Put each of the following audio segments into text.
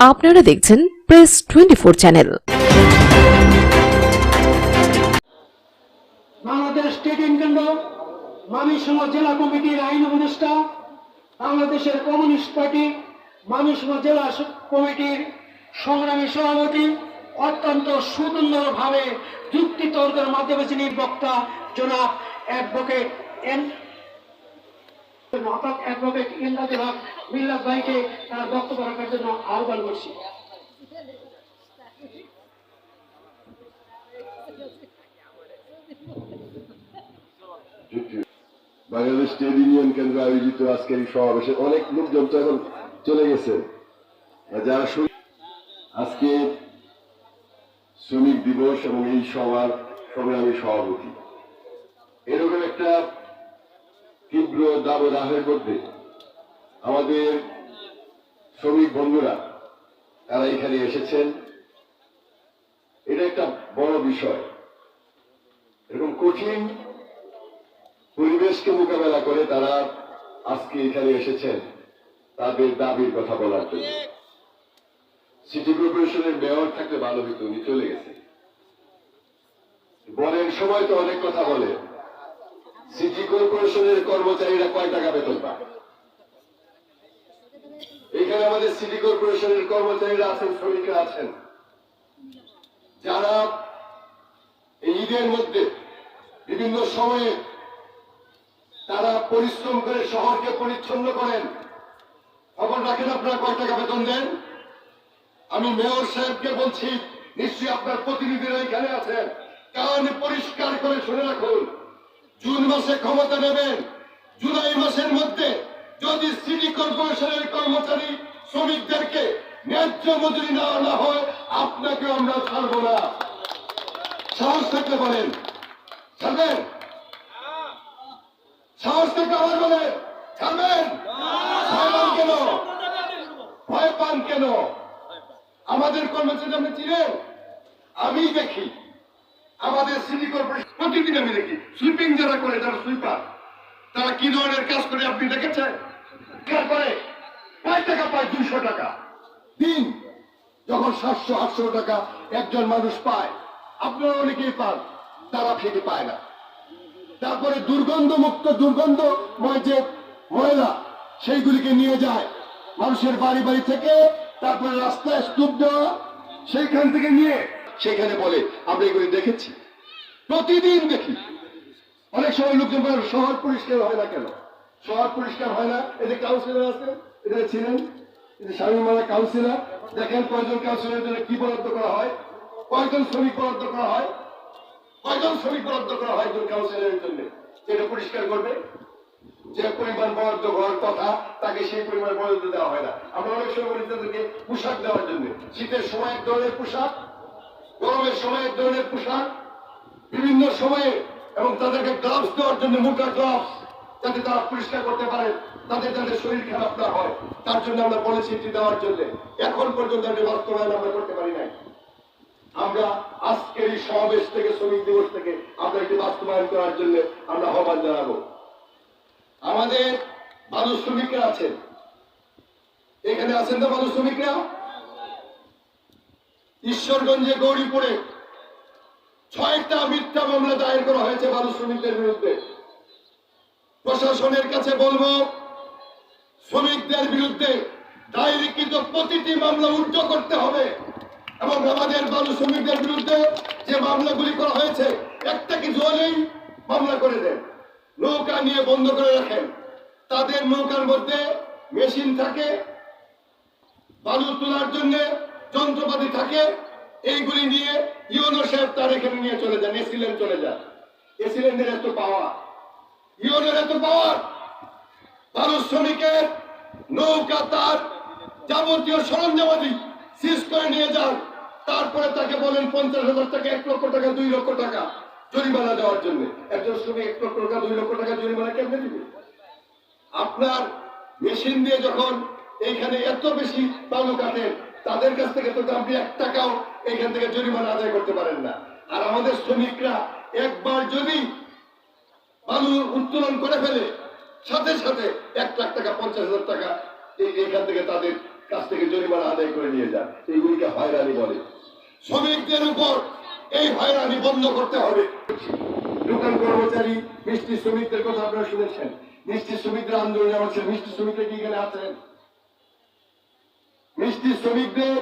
আপনারা দেখছেন press twenty four channel Bangladesh trading কেন্দ্র মামিসঙ্গ জেলা কমিটির আইন উপদেষ্টা, বাংলাদেশের কমিউনিস্ট পার্টি মামিসঙ্গ জেলা কমিটির সংগ্রামী সভাপতি, অত্যন্ত সুন্দরভাবে যুক্তি তর্কের মাধ্যমে যিনি বক্তা, জনাব advocate N Bangladesh trade union কেন্দ্র আয়োজিত আজকের এই সমাবেশে অনেক লোকজন তো এখন চলে গেছে। যারা শুন- আজকে শ্রমিক দিবস এবং এই সভার সংগ্রামী সভাপতি। এরকম একটা তীব্র দাবদাহের মধ্যে আমাদের শ্রমিক বন্ধুরা, তারা এখানে এসেছেন। এটা একটা বড় বিষয়। এরকম কঠিন পরিবেশকে মোকাবেলা করে তারা আজকে এখানে এসেছেন তাদের দাবির কথা বলার জন্য। সিটি কর্পোরেশনের মেয়র থাকলে ভালো হইতো উনি চলে গেছে। বলেন, সময় তো অনেক কথা বলে। সিটি কর্পোরেশনের কর্মচারীরা কয় টাকা বেতন পায়? এখানে আমাদের সিটি কর্পোরেশনের কর্মচারীরা আছেন, শ্রমিকরা আছেন। যারা এই ঈদের মধ্যে বিভিন্ন সময়ে তারা পরিশ্রম করে শহরকে পরিচ্ছন্ন করেন, খবর রাখেন আপনারা কয় টাকা বেতন দেন? আমি মেয়র সাহেবকে বলছি, নিশ্চয়ই আপনার প্রতিনিধিরা এখানে আছেন। কান পরিষ্কার করে শুনে রাখুন। জুন মাসে ক্ষমতা নেবেন। জুলাই মাসের মধ্যে যদি সিটি কর্পোরেশনের কর্মচারী শ্রমিকদেরকে ন্যায্য মজুরি না আনা হয়, আপনাকে আমরা ছাড়ব না। সাহস থাকতে পারেন ছাড়বেন? সাহস থেকে আবার বলে ছাড়বেন? কেন? ভয় পান কেন? আমাদের কর্মচারী আপনি চিনেন? আমি দেখি। আমাদের সিটি কর্পোরেশন প্রতিদিন আমি দেখি সুইপিং যারা করে যারা সুইপার তারা কি ধরনের কাজ করে আপনি দেখেছেন? করে কয় টাকা পায় দুইশো টাকা। দিন যখন সাতশো, আটশো টাকা একজন মানুষ পায়, আপনারা অনেকেই পান, তারা ফেটে পায় না। তারপরে দুর্গন্ধ মুক্ত দুর্গন্ধময় যে ময়লা, সেইগুলিকে নিয়ে যায়। মানুষের বাড়ি বাড়ি থেকে তারপরে রাস্তায় স্তূপ দেওয়া, সেইখান থেকে নিয়ে সেখানে বলে, আমরা এগুলি দেখেছি। প্রতিদিন দেখি। অনেক সময় লোকজন বলে, শহর পরিষ্কার হয় না কেন? শহর পরিষ্কার হয় না? এদের কাউন্সিলর আছে? এদের ছিলেন? এদের স্বামী মারা কাউন্সিলর দেখেন কয়জন কাউন্সিলরের জন্য কি বরাদ্দ করা হয়? কয়জন শ্রমিক বরাদ্দ করা হয়? কয়জন শ্রমিক বরাদ্দ করা হয় একজন কাউন্সিলরের জন্য? যেটা পরিষ্কার করবে? যে পরিমাণ বরাদ্দ হওয়ার কথা তাকে সেই পরিমাণ বরাদ্দ দেওয়া হয় না। আমরা অনেক সময় বলি তাদেরকে পোশাক দেওয়ার জন্য। শীতের সময় এক ধরনের পোশাক গরমের সময় এক ধরনের পোশাক, বিভিন্ন সময়ে এবং তাদেরকে গ্লাভস দেওয়ার জন্য মোটা গ্লাভস যাতে তারা পরিষ্কার করতে পারে, তাদের যাতে শরীর খারাপ না হয়। তার জন্য আমরা পলিসি দেওয়ার জন্য এখন পর্যন্ত আমি বাস্তবায়ন আমরা করতে পারি নাই। আমরা আজকের এই সমাবেশ থেকে, শ্রমিক দিবস থেকে আমরা এটি বাস্তবায়ন করার জন্য আমরা আহ্বান জানাব। আমাদের মানুষ শ্রমিকরা আছেন। এখানে আছেন তো মানুষ শ্রমিকরা? ঈশ্বরগঞ্জে গৌরীপুরে ছয়টা মিথ্যা মামলা দায়ের করা হয়েছে মানুষ শ্রমিকদের বিরুদ্ধে। প্রশাসনের কাছে বলব, শ্রমিকদের বিরুদ্ধে দায়েরকৃত প্রতিটি মামলা উচ্চ করতে হবে এবং আমাদের বালু শ্রমিকদের বিরুদ্ধে যে মামলাগুলি করা হয়েছে, একটা কিছু হলেই মামলা করে দেন। নৌকা নিয়ে বন্ধ করে রাখেন। তাদের নৌকার মধ্যে মেশিন থাকে। বালু তোলার জন্য যন্ত্রপাতি থাকে, এইগুলি নিয়ে ইউনো সাহেব তার এখানে নিয়ে চলে যান এসিলেন চলে যান। এসিলেন্ডের এত পাওয়া ইউনোর এত পাওয়ার শ্রমিকের নৌকা তার যাবতীয় সরঞ্জামাদি সিজ করে নিয়ে যান। তারপরে তাকে বলেন পঞ্চাশ হাজার টাকা, এক লক্ষ টাকা, দুই লক্ষ টাকা জরিমানা দেওয়ার জন্য। একজন শ্রমিক এক লক্ষ টাকা, দুই লক্ষ টাকা জরিমানা কেমনে দিবে? আপনার মেশিন দিয়ে যখন এইখানে এত বেশি বালু কাটেন তাদের কাছ থেকে তো আপনি এক টাকাও এইখান থেকে জরিমানা আদায় করতে পারেন না। আর আমাদের শ্রমিকরা একবার যদি বালু উত্তোলন করে ফেলে, সাথে সাথে এক লাখ টাকা, পঞ্চাশ হাজার টাকা এইখান থেকে তাদের কাছ থেকে জরিমানা আদায় করে নিয়ে যান। এইগুলিকে হয়রানি বলে। শ্রমিকদের উপর এই হয়রানি বন্ধ করতে হবে। দোকান কর্মচারী, মিষ্টি শ্রমিকদের কথা আপনারা শুনেছেন। মিষ্টি শ্রমিকদের আন্দোলনে আমাদের মিষ্টি শ্রমিকরা কি এখানে আছেন? মিষ্টি শ্রমিকদের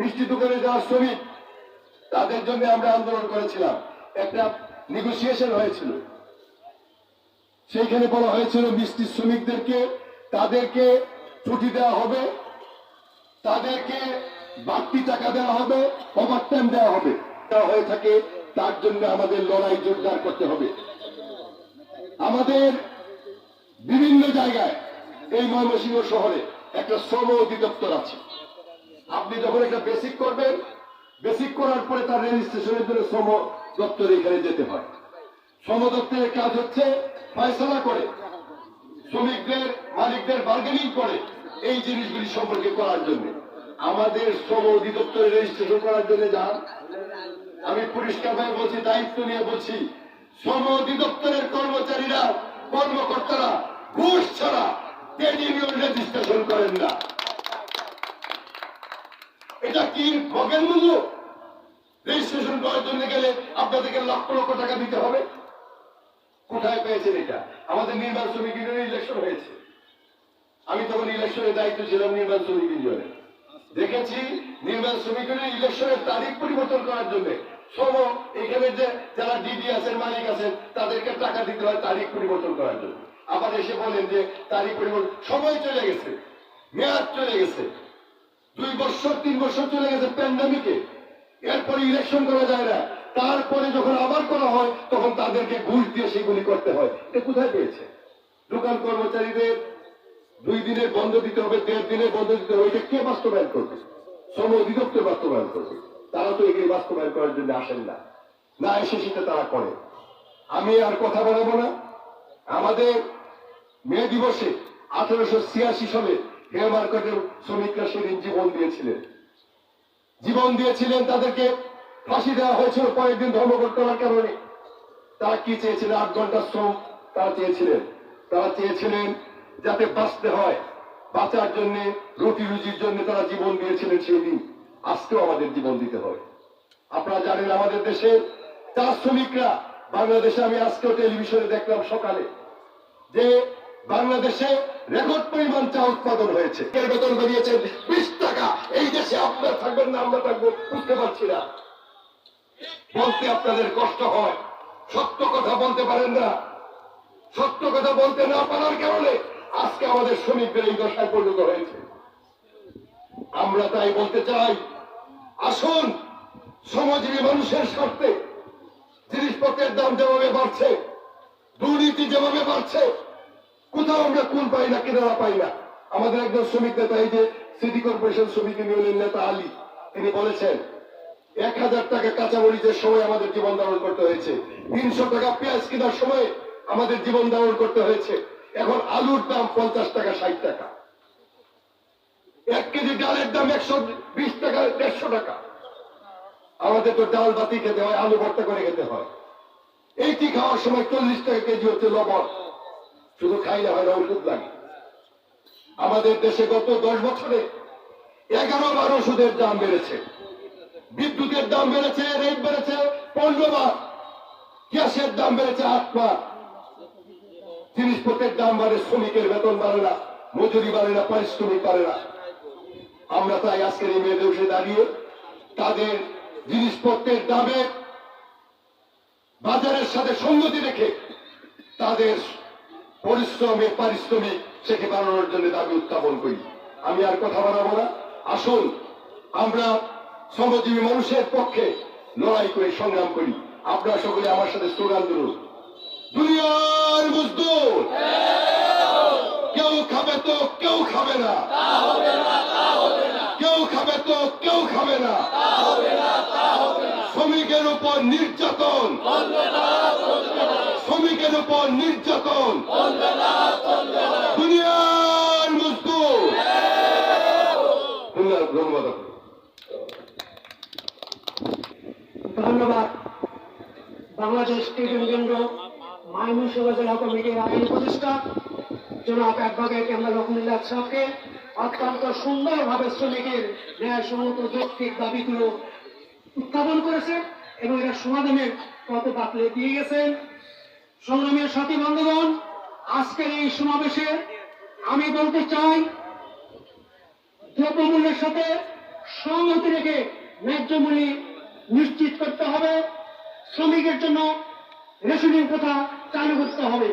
মিষ্টি দোকানে যাওয়া শ্রমিক, তাদের জন্য আমরা আন্দোলন করেছিলাম। একটা নেগোসিয়েশন হয়েছিল। সেইখানে বলা হয়েছিল মিষ্টি শ্রমিকদেরকে, তাদেরকে ছুটি দেওয়া হবে, তাদেরকে বাড়তি টাকা দেওয়া হবে ওভার টাইম দেওয়া হবে। হয়ে থাকে, তার জন্য আমাদের লড়াই জোরদার করতে হবে। আমাদের বিভিন্ন জায়গায়, এই ময়মনসিংহ শহরে একটা শ্রম অধিদপ্তর আছে। আপনি যখন একটা বেসিক করবেন বেসিক করার পরে তার রেজিস্ট্রেশনের জন্য শ্রম দপ্তরে এখানে যেতে হয়। শ্রম দপ্তরের কাজ হচ্ছে ফয়সলা করে, শ্রমিকদের, মালিকদের বার্গেনিং করে এই জিনিসগুলি সম্পর্কে করার জন্য। আমাদের শ্রম অধিদপ্তরে রেজিস্ট্রেশন করার জন্য যান। আমি পরিষ্কারভাবে বলছি, দায়িত্ব নিয়ে বলছি শ্রম অধিদপ্তরের কর্মচারীরা, কর্মকর্তারা ঘুষ ছাড়া ট্রেড ইউনিয়ন রেজিস্ট্রেশন করেন না। কি ভগের মূল্য। রেজিস্ট্রেশন করার জন্য গেলে আপনাদেরকে লক্ষ লক্ষ টাকা দিতে হবে। কোথায় পেয়েছেন এটা? আমাদের নির্মাণ শ্রমিক ইউনিয়নের ইলেকশন হয়েছে। আমি তখন ইলেকশনের দায়িত্ব ছিলাম নির্মাণ শ্রমিক ইউনিয়নে দেখেছি নির্মাণ শ্রমিক ইউনিয়নের ইলেকশনের তারিখ পরিবর্তন করার জন্য। সম এখানে যে যারা ডিডি আছেন, মালিক আছেন, তাদেরকে টাকা দিতে হয় তারিখ পরিবর্তন করার জন্য। আবার এসে বলেন যে তারিখ পরিবর্তন সময় চলে গেছে। মেয়াদ চলে গেছে। দুই বছর, তিন বছর চলে গেছে প্যান্ডামিকে এরপরে ইলেকশন করা যায় না। তারপরে যখন আবার করা হয়, তখন তাদেরকে ঘুষ দিয়ে সেগুলি করতে হয়। এটা কোথায় পেয়েছে? দোকান কর্মচারীদের দুই দিনের বন্ধ দিতে হবে, দেড় দিনের বন্ধ দিতে হবে। এটা কে বাস্তবায়ন করবে? শ্রম অধিদপ্তর বাস্তবায়ন করবে। তারা তো এগুলি বাস্তবায়ন করার জন্য আসেন না। না এসে সেটা তারা করে। আমি আর কথা বলব না। আমাদের মে দিবসে আঠারোশো ছিয়াশি সালে হেয়ার মার্কেটের শ্রমিকরা সেদিন জীবন দিয়েছিলেন। জীবন দিয়েছিলেন তাদেরকে ফাঁসি দেওয়া হয়েছিল পরের দিন ধর্মঘট করার কারণে। তারা কি চেয়েছিলেন? আট ঘণ্টা শ্রম তারা চেয়েছিলেন। তারা চেয়েছিলেন যাতে বাঁচতে হয়। বাঁচার জন্য, রুটি রুজির জন্য তারা জীবন দিয়েছিলেন সেই দিন আজকেও আমাদের জীবন দিতে হয় আপনারা জানেন আমাদের দেশে চা শ্রমিকরা। বাংলাদেশে আমি আজকেও টেলিভিশনে দেখলাম সকালে যে বাংলাদেশে রেকর্ড পরিমাণ চা উৎপাদন হয়েছে। এর বেতন বেরিয়েছেন বিশ টাকা। এই দেশে আপনারা থাকবেন না, আমরা থাকব, বুঝতে পারছি না। বলতে আপনাদের কষ্ট হয়। সত্য কথা বলতে পারেন না। সত্য কথা বলতে না পারার কারণে আজকে আমাদের শ্রমিকদের এই দশায় পরিণত হয়েছে। আমরা তাই বলতে চাই, আসুন সমাজীবী মানুষের স্বার্থে জিনিসপত্রের দাম যেভাবে বাড়ছে, দুর্নীতি যেভাবে বাড়ছে কোথাও আমরা কুল পাই না কিনারা পাই না। আমাদের একজন শ্রমিক নেতা, এই যে সিটি কর্পোরেশন শ্রমিক ইউনিয়নের নেতা আলী, তিনি বলেছেন, এক হাজার টাকা কাঁচামরিচের সময় আমাদের জীবন ধারণ করতে হয়েছে। তিনশো টাকা পেঁয়াজ কেনার সময় আমাদের জীবন ধারণ করতে হয়েছে। এখন আলুর দাম পঞ্চাশ টাকা, ষাট টাকা। এক কেজি ডালের দাম একশো বিশ টাকা, দেড়শো টাকা। আমাদের তো ডাল বাতি খেতে হয়, আলু ভর্তা করে খেতে হয়। এইটি খাওয়ার সময় চল্লিশ টাকা কেজি হচ্ছে লবণ। শুধু খাইলে হয় না, ওষুধ লাগে। আমাদের দেশে গত দশ বছরে এগারো বার ওষুধের দাম বেড়েছে। বিদ্যুতের দাম বেড়েছে রেট বেড়েছে পনেরো গ্যাসের দাম বেড়েছে আট বার। জিনিসপত্রের দাম বাড়ে, শ্রমিকের বেতন বাড়ে না, মজুরি বাড়ে না, পারিশ্রমিক বাড়ে না। আমরা তাই আজকের এই মেয়ে দিবসে দাঁড়িয়ে তাদের জিনিসপত্রের দামে বাজারের সাথে সঙ্গতি রেখে তাদের পরিশ্রমে পারিশ্রমিক সেকে বাড়ানোর জন্য দাবি উত্থাপন করি। আমি আর কথা বাড়াবো না। আসুন, আমরা শ্রমজীবী মানুষের পক্ষে লড়াই করে সংগ্রাম করি। আপনারা সকলে আমার সাথে স্লোগান ধরুন দুনিয়ার মজদুর! কেউ খাবে তো কেউ খাবে না। কেউ খাবে তো কেউ খাবে না। শ্রমিকের উপর নির্যাতন। শ্রমিকের উপর নির্যাতন। দুনিয়ার মজদুর ধন্যবাদ ধন্যবাদ। বাংলাদেশ ট্রেড ইউনিয়ন ময়মনসিংহ জেলা কমিটির আইন জনাব অ্যাডভোকেট এম এল রহমুল্লাহ সাহকে অত্যন্ত সুন্দরভাবে শ্রমিকের ন্যায়সঙ্গত যৌক্তিক দাবিগুলো উত্থাপন করেছে এবং এটা সমাধানের পথে বাতলে দিয়ে গেছেন। সংগ্রামের সাথী বন্ধুগণ, আজকের এই সমাবেশে আমি বলতে চাই, দ্রব্যমূল্যের সাথে সংহতি রেখে ন্যায্য মূল্য নিশ্চিত করতে হবে। শ্রমিকের জন্য রেশনের কথা চালু করতে হবে।